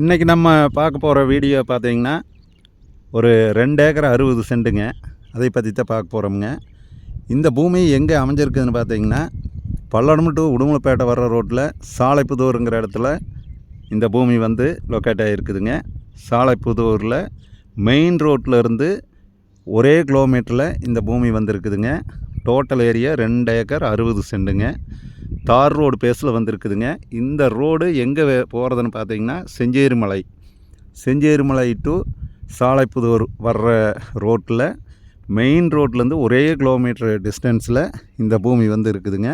இன்றைக்கி நம்ம பார்க்க போகிற வீடியோ பார்த்தீங்கன்னா ஒரு ரெண்டு ஏக்கர் அறுபது சென்ட்டுங்க அதை பற்றி தான் பார்க்க போகிறோமுங்க இந்த பூமி எங்கே அமைஞ்சிருக்குதுன்னு பார்த்தீங்கன்னா பல்லடம் டு உடுமலைப்பேட்டை வர்ற ரோட்டில் சாலைப்புதூருங்கிற இடத்துல இந்த பூமி வந்து லொக்கேட் ஆகிருக்குதுங்க சாலைப்புதூரில் மெயின் ரோட்டில் இருந்து ஒரே கிலோமீட்டரில் இந்த பூமி வந்திருக்குதுங்க. டோட்டல் ஏரியா ரெண்டு ஏக்கர் அறுபது சென்ட்டுங்க தார் ரோடு பேஸில் வந்திருக்குதுங்க. இந்த ரோடு எங்கே போகிறதுன்னு பார்த்தீங்கன்னா செஞ்சேரிமலை. செஞ்சேரிமலை டு சாலைப்புதூர் வர்ற ரோட்டில் மெயின் ரோட்லேருந்து ஒரே கிலோமீட்டர் டிஸ்டன்ஸில் இந்த பூமி வந்து இருக்குதுங்க.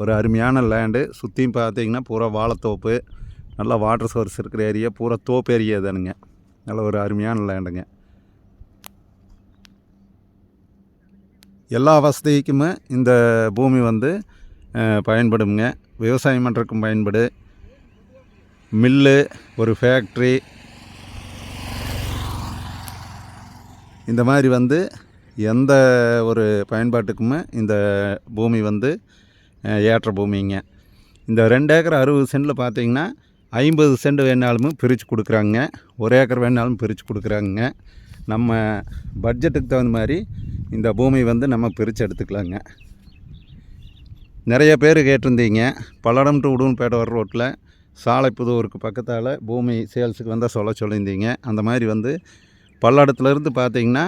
ஒரு அருமையான லேண்டு சுற்றியும் பார்த்தீங்கன்னா பூரா வாழைத்தோப்பு நல்லா வாட்டர் சோர்ஸ் இருக்கிற ஏரியா பூரா தோப்பு ஏரியா தானுங்க. நல்ல ஒரு அருமையான லேண்டுங்க எல்லா வசதிக்குமே இந்த பூமி வந்து பயன்படுங்க விவசாயம் பண்ணுறதுக்கும் பயன்படு. மில்லு ஒரு ஃபேக்ட்ரி இந்த மாதிரி வந்து எந்த ஒரு பயன்பாட்டுக்குமே இந்த பூமி வந்து ஏற்ற பூமிங்க. இந்த ரெண்டு ஏக்கர் அறுபது சென்டில் பார்த்தீங்கன்னா ஐம்பது சென்ட் வேணாலும் பிரித்து கொடுக்குறாங்க. ஒரு ஏக்கர் வேணாலும் பிரித்து கொடுக்குறாங்க. நம்ம பட்ஜெட்டுக்கு தகுந்த மாதிரி இந்த பூமி வந்து நம்ம பிரித்து எடுத்துக்கலாங்க. நிறைய பேர் கேட்டிருந்தீங்க. பல்லடம் டு உடுன்பேட்டை வர ரோட்டில் சாலைப்புதூருக்கு பக்கத்தால் பூமி சேல்ஸுக்கு வந்தால் சொல்ல சொல்லியிருந்தீங்க. அந்த மாதிரி வந்து பல்லடத்துலேருந்து பார்த்தீங்கன்னா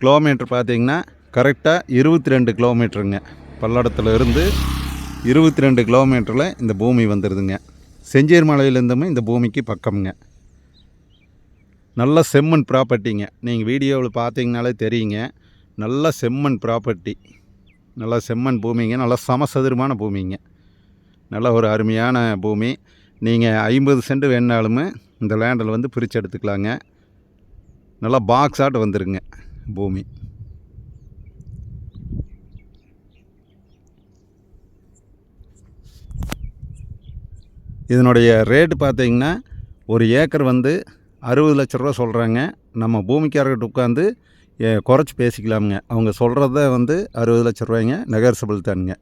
கிலோமீட்டர் பார்த்தீங்கன்னா கரெக்டாக இருபத்தி ரெண்டு கிலோமீட்டருங்க பல்லடத்துலேருந்து இருபத்தி ரெண்டு கிலோமீட்டரில் இந்த பூமி வந்துடுதுங்க செஞ்சேர் மலையிலேருந்துமே இந்த பூமிக்கு பக்கம்ங்க. நல்ல செம்மண் ப்ராப்பர்ட்டிங்க நீங்கள் வீடியோவில் பார்த்தீங்கனாலே தெரியுங்க. நல்ல செம்மண் ப்ராப்பர்ட்டி நல்லா செம்மண் பூமிங்க. நல்லா சமசதுரமான பூமிங்க. நல்ல ஒரு அருமையான பூமி. நீங்கள் ஐம்பது சென்ட் வேணாலுமே இந்த லேண்டில் வந்து பிரித்து எடுத்துக்கலாங்க. நல்லா பாக்ஸ் ஆட்டு வந்துருங்க பூமி. இதனுடைய ரேட்டு பார்த்தீங்கன்னா ஒரு ஏக்கர் வந்து அறுபது லட்ச ரூபா சொல்கிறாங்க நம்ம பூமிக்காரர்கிட்ட உட்காந்து குறைச்சி பேசிக்கலாமுங்க. அவங்க சொல்கிறத வந்து அறுபது லட்ச ரூபாய்ங்க நெகர்சபிள் தானுங்க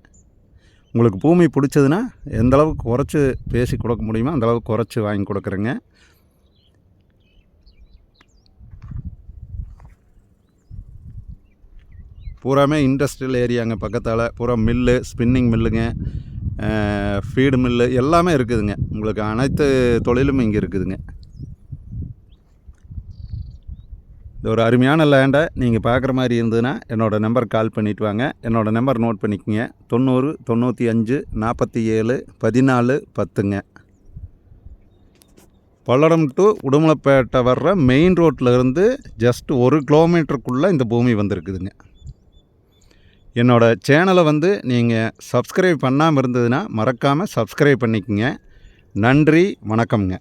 உங்களுக்கு பூமி பிடிச்சதுன்னா எந்த அளவுக்கு குறைச்சி பேசி கொடுக்க முடியுமோ அந்த அளவுக்கு குறைச்சி வாங்கி கொடுக்குறேங்க. பூராமே இண்டஸ்ட்ரியல் ஏரியாங்க பக்கத்தால். பூரா மில்லு ஸ்பின்னிங் மில்லுங்க ஃபீடு மில்லு எல்லாமே இருக்குதுங்க. உங்களுக்கு அனைத்து தொழிலும் இங்கே இருக்குதுங்க. இது ஒரு அருமையான லேண்டை நீங்கள் பார்க்குற மாதிரி இருந்ததுன்னா என்னோடய நம்பர் கால் பண்ணிட்டு வாங்க. என்னோடய நம்பர் நோட் பண்ணிக்கோங்க. தொண்ணூறு தொண்ணூற்றி அஞ்சு நாற்பத்தி ஏழு பதினாலு பத்துங்க. பல்லடம் டு உடுமலைப்பேட்டை வர்ற மெயின் ரோட்டில் இருந்து ஜஸ்ட் ஒரு கிலோமீட்டருக்குள்ளே இந்த பூமி வந்திருக்குதுங்க. என்னோடய சேனலை வந்து நீங்கள் சப்ஸ்கிரைப் பண்ணாமல் இருந்ததுன்னா மறக்காமல் சப்ஸ்கிரைப் பண்ணிக்கோங்க. நன்றி வணக்கம்ங்க.